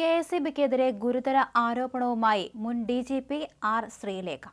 K S E ബിക്കെതിരെ ഗുരുതര ആരോപണവുമായി മുൻ D G P R Sreelekha.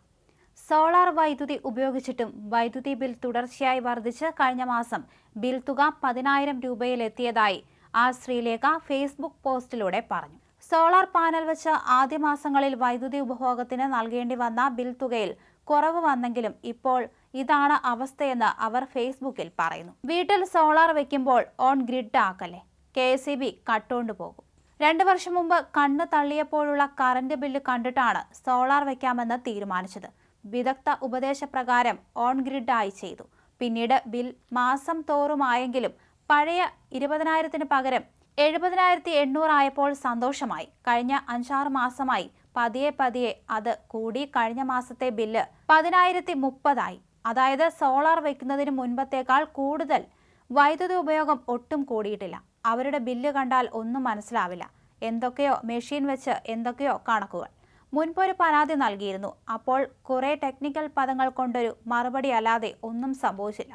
Solar വൈദ്യുതി ഉപയോഗിച്ചിട്ടും വൈദ്യുതി ബിൽ തുടർച്ചയായി വർദ്ധിച്ച് കഴിഞ്ഞ മാസം ബിൽ തുക പതിനായിരം രൂപയിലെത്തിയതായി ആർ ശ്രീലേഖ ഫേസ്ബുക്ക് പോസ്റ്റിലൂടെ പറഞ്ഞു. സോളാർ പാനൽ വെച്ച് ആദ്യ മാസങ്ങളിൽ വൈദ്യുതി ഉപഭോഗത്തിന് നൽകേണ്ടി വന്ന ബിൽ തുകയിൽ കുറവ് വന്നെങ്കിലും ഇപ്പോൾ ഇതാണ് അവസ്ഥയെന്ന് അവർ ഫേസ്ബുക്കിൽ പറയുന്നു. വീട്ടിൽ സോളാർ വെക്കുമ്പോൾ ഓൺ ഗ്രിഡ് ആക്കല്ലേ? കെ എസ് ഇ ബി കട്ടുകൊണ്ട് പോകും. രണ്ടു വർഷം മുമ്പ് കണ്ണ് തള്ളിയപ്പോഴുള്ള കറന്റ് ബില്ല് കണ്ടിട്ടാണ് സോളാർ വയ്ക്കാമെന്ന് തീരുമാനിച്ചത്. വിദഗ്ധ ഉപദേശപ്രകാരം ഓൺ ഗ്രിഡായി ചെയ്തു. പിന്നീട് ബിൽ മാസം തോറുമായെങ്കിലും പഴയ ഇരുപതിനായിരത്തിന് പകരം എഴുപതിനായിരത്തി എണ്ണൂറായപ്പോൾ സന്തോഷമായി. കഴിഞ്ഞ അഞ്ചാറ് മാസമായി പതിയെ പതിയെ അത് കൂടി കഴിഞ്ഞ മാസത്തെ ബില്ല് പതിനായിരത്തി മുപ്പതായി. അതായത് സോളാർ വയ്ക്കുന്നതിന് മുൻപത്തേക്കാൾ കൂടുതൽ വൈദ്യുതി ഉപയോഗം ഒട്ടും കൂടിയിട്ടില്ല. അവരുടെ ബില്ല് കണ്ടാൽ ഒന്നും മനസ്സിലാവില്ല. എന്തൊക്കെയോ മെഷീൻ വെച്ച് എന്തൊക്കെയോ കണക്കുകൾ. മുൻപൊരു പരാതി നൽകിയിരുന്നു. അപ്പോൾ കുറേ ടെക്നിക്കൽ പദങ്ങൾ കൊണ്ടൊരു മറുപടി അല്ലാതെ ഒന്നും സംഭവിച്ചില്ല.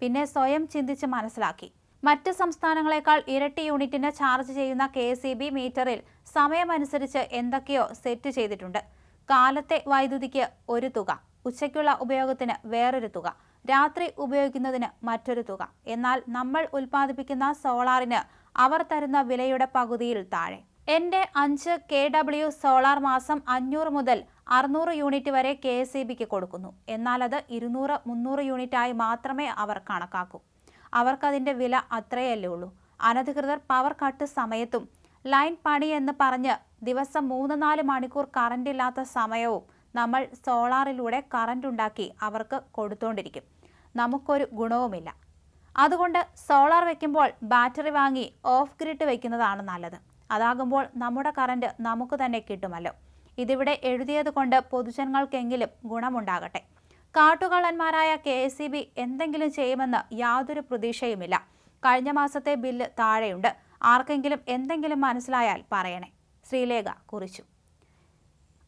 പിന്നെ സ്വയം ചിന്തിച്ച് മനസ്സിലാക്കി. മറ്റ് സംസ്ഥാനങ്ങളെക്കാൾ ഇരട്ടി യൂണിറ്റിന് ചാർജ് ചെയ്യുന്ന കെ സി ബി മീറ്ററിൽ സമയമനുസരിച്ച് എന്തൊക്കെയോ സെറ്റ് ചെയ്തിട്ടുണ്ട്. കാലത്തെ വൈദ്യുതിക്ക് ഒരു തുക ഉച്ചയ്ക്കുള്ള ഉപയോഗത്തിന് വേറൊരു തുക രാത്രി ഉപയോഗിക്കുന്നതിന് മറ്റൊരു തുക. എന്നാൽ നമ്മൾ ഉൽപ്പാദിപ്പിക്കുന്ന സോളാറിന് അവർ തരുന്ന വിലയുടെ പകുതിയിൽ താഴെ. എന്റെ അഞ്ച് കെ ഡബ്ല്യു സോളാർ മാസം അഞ്ഞൂറ് മുതൽ അറുന്നൂറ് യൂണിറ്റ് വരെ കെ എസ് ഇ ബിക്ക് കൊടുക്കുന്നു. എന്നാൽ അത് ഇരുന്നൂറ് മുന്നൂറ് യൂണിറ്റായി മാത്രമേ അവർ കണക്കാക്കൂ. അവർക്കതിന്റെ വില അത്രയല്ലേ ഉള്ളൂ. അനധികൃതർ പവർ കട്ട് സമയത്തും ലൈൻ പണി എന്ന് പറഞ്ഞ് ദിവസം മൂന്ന് നാല് മണിക്കൂർ കറണ്ട് ഇല്ലാത്ത സമയവും നമ്മൾ സോളാറിലൂടെ കറണ്ട് ഉണ്ടാക്കി അവർക്ക് കൊടുത്തുകൊണ്ടിരിക്കും നമുക്കൊരു ഗുണവുമില്ല. അതുകൊണ്ട് സോളാർ വയ്ക്കുമ്പോൾ ബാറ്ററി വാങ്ങി ഓഫ് ഗ്രിഡ് വയ്ക്കുന്നതാണ് നല്ലത്. അതാകുമ്പോൾ നമ്മുടെ കറണ്ട് നമുക്ക് തന്നെ കിട്ടുമല്ലോ. ഇതിവിടെ എഴുതിയത് കൊണ്ട് പൊതുജനങ്ങൾക്കെങ്കിലും ഗുണമുണ്ടാകട്ടെ. കാട്ടുകള്ളന്മാരായ കെ എസ് ബി എന്തെങ്കിലും ചെയ്യുമെന്ന് യാതൊരു പ്രതീക്ഷയുമില്ല. കഴിഞ്ഞ മാസത്തെ ബില്ല് താഴെയുണ്ട്. ആർക്കെങ്കിലും എന്തെങ്കിലും മനസ്സിലായാൽ പറയണേ. ശ്രീലേഖ കുറിച്ചു.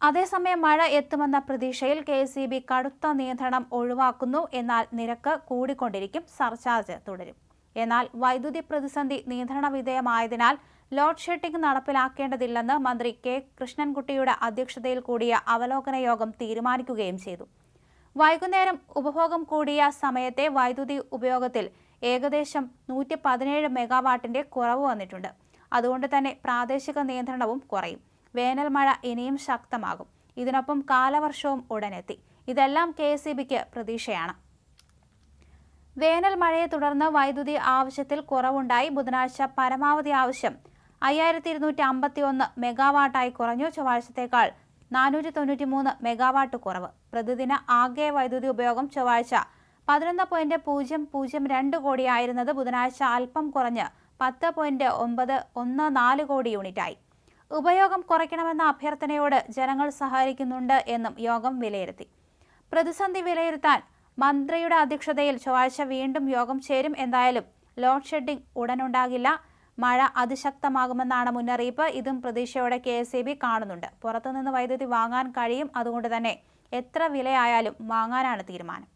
അതേസമയം മഴ എത്തുമെന്ന പ്രതീക്ഷയിൽ കെ എസ് ബി കടുത്ത നിയന്ത്രണം ഒഴിവാക്കുന്നു. എന്നാൽ നിരക്ക് കൂടിക്കൊണ്ടിരിക്കും. സർചാർജ് തുടരും. എന്നാൽ വൈദ്യുതി പ്രതിസന്ധി നിയന്ത്രണ വിധേയമായതിനാൽ ലോഡ് ഷെഡിംഗ് നടപ്പിലാക്കേണ്ടതില്ലെന്ന് മന്ത്രി കെ. കൃഷ്ണൻകുട്ടിയുടെ അധ്യക്ഷതയിൽ കൂടിയ അവലോകന യോഗം തീരുമാനിക്കുകയും ചെയ്തു. വൈകുന്നേരം ഉപഭോഗം കൂടിയ സമയത്തെ വൈദ്യുതി ഉപയോഗത്തിൽ ഏകദേശം നൂറ്റി പതിനേഴ് മെഗാവാട്ടിന്റെ കുറവ് വന്നിട്ടുണ്ട്. അതുകൊണ്ട് തന്നെ പ്രാദേശിക നിയന്ത്രണവും കുറയും. വേനൽ മഴ ഇനിയും ശക്തമാകും. ഇതിനൊപ്പം കാലവർഷവും ഉടനെത്തി. ഇതെല്ലാം കെ എസ് പ്രതീക്ഷയാണ്. വേനൽ മഴയെ തുടർന്ന് വൈദ്യുതി ആവശ്യത്തിൽ കുറവുണ്ടായി. ബുധനാഴ്ച പരമാവധി ആവശ്യം അയ്യായിരത്തി ഇരുന്നൂറ്റി അമ്പത്തി ഒന്ന് മെഗാവാട്ടായി കുറഞ്ഞു. ചൊവ്വാഴ്ചത്തേക്കാൾ നാനൂറ്റി തൊണ്ണൂറ്റി മൂന്ന് മെഗാവാട്ട് കുറവ്. പ്രതിദിന ആകെ വൈദ്യുതി ഉപയോഗം ചൊവ്വാഴ്ച പതിനൊന്ന് പോയിന്റ് പൂജ്യം പൂജ്യം രണ്ട് കോടിയായിരുന്നത് ബുധനാഴ്ച അല്പം കുറഞ്ഞ് പത്ത് പോയിന്റ് ഒമ്പത് ഒന്ന് നാല് കോടി യൂണിറ്റായി. ഉപയോഗം കുറയ്ക്കണമെന്ന അഭ്യർത്ഥനയോട് ജനങ്ങൾ സഹകരിക്കുന്നുണ്ട് എന്നും യോഗം വിലയിരുത്തി. പ്രതിസന്ധി വിലയിരുത്താൻ മന്ത്രിയുടെ അധ്യക്ഷതയിൽ ചൊവ്വാഴ്ച വീണ്ടും യോഗം ചേരും എന്തായാലും ലോഡ് ഷെഡിംഗ് ഉടനുണ്ടാകില്ല. മഴ അതിശക്തമാകുമെന്നാണ് മുന്നറിയിപ്പ്. ഇതും പ്രതീക്ഷയോടെ കെ എസ് ബി കാണുന്നുണ്ട്. പുറത്തുനിന്ന് വൈദ്യുതി വാങ്ങാൻ കഴിയും. അതുകൊണ്ട് തന്നെ എത്ര വിലയായാലും വാങ്ങാനാണ് തീരുമാനം.